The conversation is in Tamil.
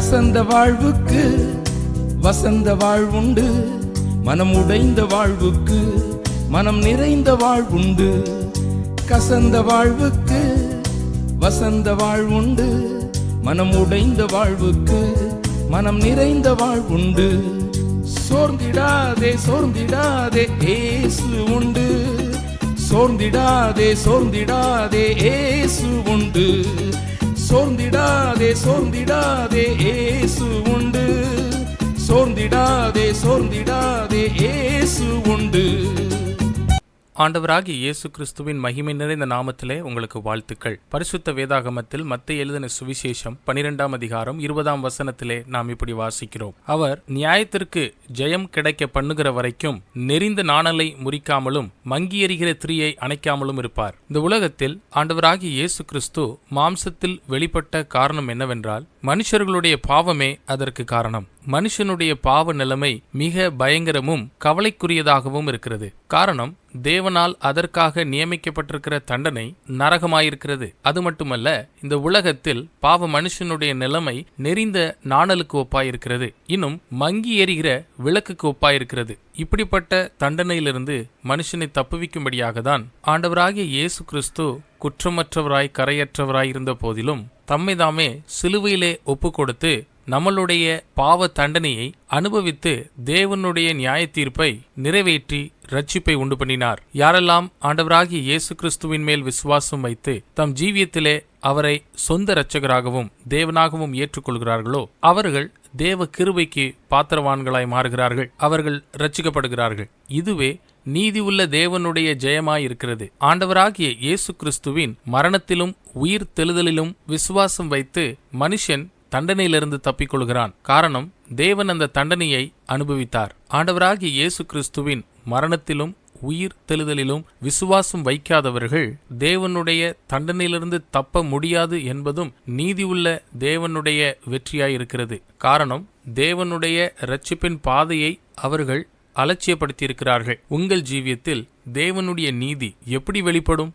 கசந்த வாழ்வுக்கு வசந்த வாழ்வுண்டு. மனம் உடைந்த வாழ்வுக்கு மனம் நிறைந்த வாழ்வுண்டு. கசந்த வாழ்வுக்கு வசந்த வாழ்வுண்டு. மனம் உடைந்த வாழ்வுக்கு மனம் நிறைந்த வாழ்வுண்டு. சோர்ந்திடாதே சோர்ந்திடாதே ஏசு உண்டு. சோர்ந்திடாதே சோர்ந்திடாதே ஏசு உண்டு. சோர்ந்திடாதே சோர்ந்திடாதே ஏசு உண்டு. சோர்ந்திடாதே சோர்ந்திடாதே ஏசு உண்டு. ஆண்டவராகிய இயேசு கிறிஸ்துவின் மகிமை நிறைந்த நாமத்திலே உங்களுக்கு வாழ்த்துக்கள். பரிசுத்த வேதாகமத்தில் மத்திய எழுதின சுவிசேஷம் பனிரெண்டாம் அதிகாரம் இருபதாம் வசனத்திலே நாம் இப்படி வாசிக்கிறோம். அவர் நியாயத்திற்கு ஜெயம் கிடைக்க பண்ணுகிற வரைக்கும் நெறிந்த நாணலை முறிக்காமலும் மங்கி எறிகிற திரியை அணைக்காமலும் இருப்பார். இந்த உலகத்தில் ஆண்டவராகிய இயேசு கிறிஸ்து மாம்சத்தில் வெளிப்பட்ட காரணம் என்னவென்றால் மனுஷர்களுடைய பாவமே அதற்கு காரணம். மனுஷனுடைய பாவ நிலைமை மிக பயங்கரமும் கவலைக்குரியதாகவும் இருக்கிறது. காரணம் தேவனால் அதற்காக நியமிக்கப்பட்டிருக்கிற தண்டனை நரகமாயிருக்கிறது. அது மட்டுமல்ல இந்த உலகத்தில் பாவ மனுஷனுடைய நிலைமை நெறிந்த நாணலுக்கு ஒப்பாயிருக்கிறது. இன்னும் மங்கி எறிகிற விளக்குக்கு ஒப்பாயிருக்கிறது. இப்படிப்பட்ட தண்டனையிலிருந்து மனுஷனை தப்புவிக்கும்படியாக தான் ஆண்டவராகிய இயேசு கிறிஸ்து குற்றமற்றவராய் கரையற்றவராய் இருந்த போதிலும் தம்மை தாமே சிலுவையிலே ஒப்பு கொடுத்து நம்மளுடைய பாவ தண்டனையை அனுபவித்து தேவனுடைய நியாய தீர்ப்பை நிறைவேற்றி ரட்சிப்பை உண்டு பண்ணினார். யாரெல்லாம் ஆண்டவராகிய இயேசு கிறிஸ்துவின் மேல் விசுவாசம் வைத்து தம் ஜீவியத்திலே அவரை சொந்த இரட்சகராகவும் தேவனாகவும் ஏற்றுக்கொள்கிறார்களோ அவர்கள் தேவ கிருபைக்கு பாத்திரவான்களாய் மாறுகிறார்கள். அவர்கள் ரட்சிக்கப்படுகிறார்கள் இதுவே நீதி உள்ள தேவனுடைய ஜெயமாயிருக்கிறது. ஆண்டவராகிய இயேசு கிறிஸ்துவின் மரணத்திலும் உயிர் தெழுதலிலும் விசுவாசம் வைத்து மனுஷன் தண்டனையிலிருந்து தப்பிக்கொள்கிறான் காரணம் தேவன் அந்த தண்டனையை அனுபவித்தார். ஆண்டவராகிய இயேசு கிறிஸ்துவின் மரணத்திலும் உயிர் தெழுதலிலும் விசுவாசம் வைக்காதவர்கள் தேவனுடைய தண்டனையிலிருந்து தப்ப முடியாது என்பதும் நீதியுள்ள தேவனுடைய வெற்றியாயிருக்கிறது. காரணம் தேவனுடைய இரட்சிப்பின் பாதையை அவர்கள் அலட்சியப்படுத்தியிருக்கிறார்கள். உங்கள் ஜீவியத்தில் தேவனுடைய நீதி எப்படி வெளிப்படும்?